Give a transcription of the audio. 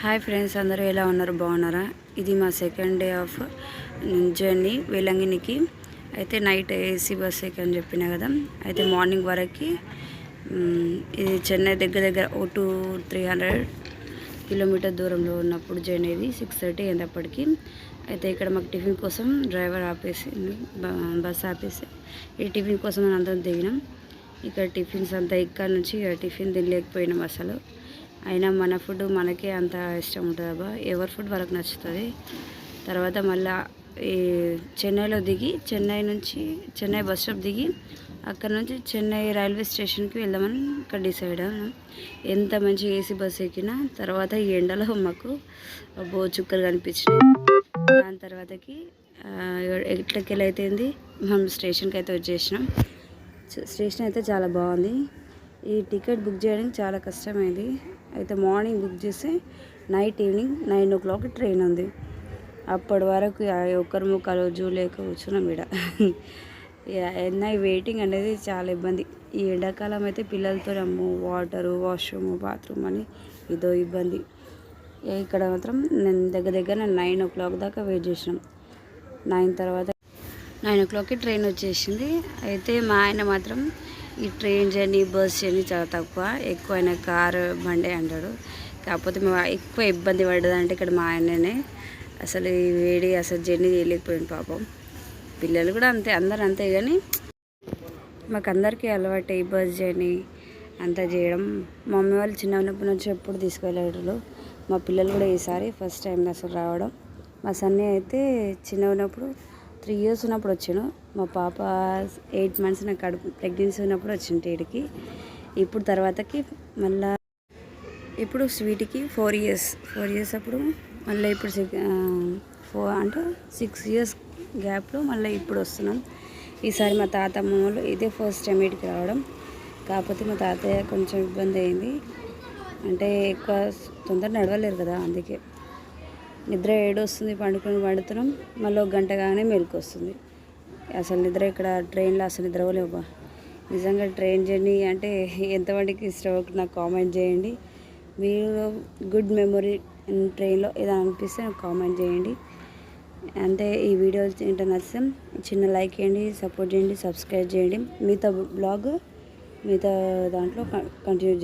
Hi friends అందరూ ఎలా ఉన్నారు? బాగున్నారా? ఇది మా సెకండ్ డే ఆఫ్ జర్నీ వేలంగినికి అయితే నైట్ ఏసీ బస్ అని చెప్పిన కదా అయితే మార్నింగ్ వరకు ఇది చెన్నై దగ్గర దగ్గర ఓ టూ త్రీ హండ్రెడ్ కిలోమీటర్ దూరంలో ఉన్నప్పుడు జర్నీ ఇది సిక్స్ థర్టీ అయ్యేటప్పటికి అయితే ఇక్కడ మాకు టిఫిన్ కోసం డ్రైవర్ ఆపేసి బస్ ఆపేసి ఈ టిఫిన్ కోసం మనం అందరం దిగినాం. ఇక్కడ టిఫిన్స్ అంతా ఇక్కడ నుంచి టిఫిన్ తినలేకపోయినాం అసలు. అయినా మన ఫుడ్ మనకే అంత ఇష్టం ఉంటుంది అబ్బా. ఎవరి ఫుడ్ వాళ్ళకి నచ్చుతుంది? తర్వాత మళ్ళీ ఈ చెన్నైలో దిగి చెన్నై నుంచి చెన్నై బస్ స్టాప్ దిగి అక్కడ నుంచి చెన్నై రైల్వే స్టేషన్కి వెళ్దామని ఇక్కడ డిసైడ్ ఎంత మంచి ఏసీ బస్సు ఎక్కినా తర్వాత ఈ ఎండలో మాకు బో చుక్కలు కనిపించినాయి. దాని తర్వాతకి ఎట్లకెళ్ళి అయితేంది మనం స్టేషన్కి అయితే వచ్చేసినాం. స్టేషన్ అయితే చాలా బాగుంది. ఈ టికెట్ బుక్ చేయడానికి చాలా కష్టమైంది. అయితే మార్నింగ్ బుక్ చేస్తే night evening nine o'clock train ఉంది. అప్పటి వరకు ఒక్కరు ఒక్కరి ముక్కలు జూలేక కూర్చున్నాం ఈడ ఎన్న వెయిటింగ్ అనేది చాలా ఇబ్బంది. ఈ ఎండాకాలం అయితే పిల్లలతో అమ్ము వాటరు వాష్రూమ్ బాత్రూమ్ అని ఇదో ఇబ్బంది. ఇక్కడ మాత్రం నేను దగ్గర దగ్గర నైన్ ఓ క్లాక్ దాకా వెయిట్ చేసినాం. నైన్ తర్వాత నైన్ ఓ క్లాక్కి ట్రైన్ వచ్చేసింది. అయితే మా ఆయన మాత్రం ఈ ట్రైన్ జర్నీ బస్ జర్నీ చాలా తక్కువ. ఎక్కువ ఆయన కారు బండే అంటాడు. కాకపోతే మా ఎక్కువ ఇబ్బంది పడ్డదంటే ఇక్కడ మా ఆయననే. అసలు ఈ వేడి అసలు జర్నీ చేయలేకపోయింది పాపం. పిల్లలు కూడా అంతే అందరు అంతే కానీ మాకు అందరికీ అలవాటు ఈ బస్ జర్నీ. అంతా చేయడం. మా మమ్మీ వాళ్ళు చిన్న ఉన్నప్పటి నుంచి ఎప్పుడు తీసుకెళ్ళారు మా పిల్లలు కూడా ఈసారి ఫస్ట్ టైం అసలు రావడం. మా సన్నీ అయితే చిన్న ఉన్నప్పుడు త్రీ ఇయర్స్ ఉన్నప్పుడు వచ్చాను. మా పాప ఎయిట్ మంత్స్ నాకు కడుపు ప్రెగ్నెన్సీ ఉన్నప్పుడు వచ్చింది ఈడికి. ఇప్పుడు తర్వాతకి మళ్ళా ఇప్పుడు స్వీట్కి ఫోర్ ఇయర్స్ ఫోర్ ఇయర్స్ అప్పుడు మళ్ళీ ఇప్పుడు ఫోర్ అంటే సిక్స్ ఇయర్స్ గ్యాప్లో మళ్ళీ ఇప్పుడు వస్తున్నాం. ఈసారి మా తాతమ్మ వాళ్ళు ఇదే ఫస్ట్ టైం ఇటుకి రావడం. కాకపోతే మా తాతయ్య కొంచెం ఇబ్బంది అయింది. అంటే ఎక్కువ తొందర నడవలేరు కదా అందుకే. నిద్ర ఏడొస్తుంది పండుకొని పండుతున్నాం. మళ్ళీ ఒక గంట కాగానే మెలకు వస్తుంది అసలు నిద్ర ఇక్కడ ట్రైన్లో అసలు నిద్రపోలేవు నిజంగా ట్రైన్ జర్నీ అంటే ఎంతమందికి ఇష్టం నాకు కామెంట్ చేయండి. మీరు గుడ్ మెమొరీ ట్రైన్లో ఏదైనా అనిపిస్తే నాకు కామెంట్ చేయండి. అంటే ఈ వీడియో ఏంటో నచ్చితే చిన్న లైక్ చేయండి సపోర్ట్ చేయండి సబ్స్క్రైబ్ చేయండి. మిగతా బ్లాగ్ మిగతా దాంట్లో కంటిన్యూ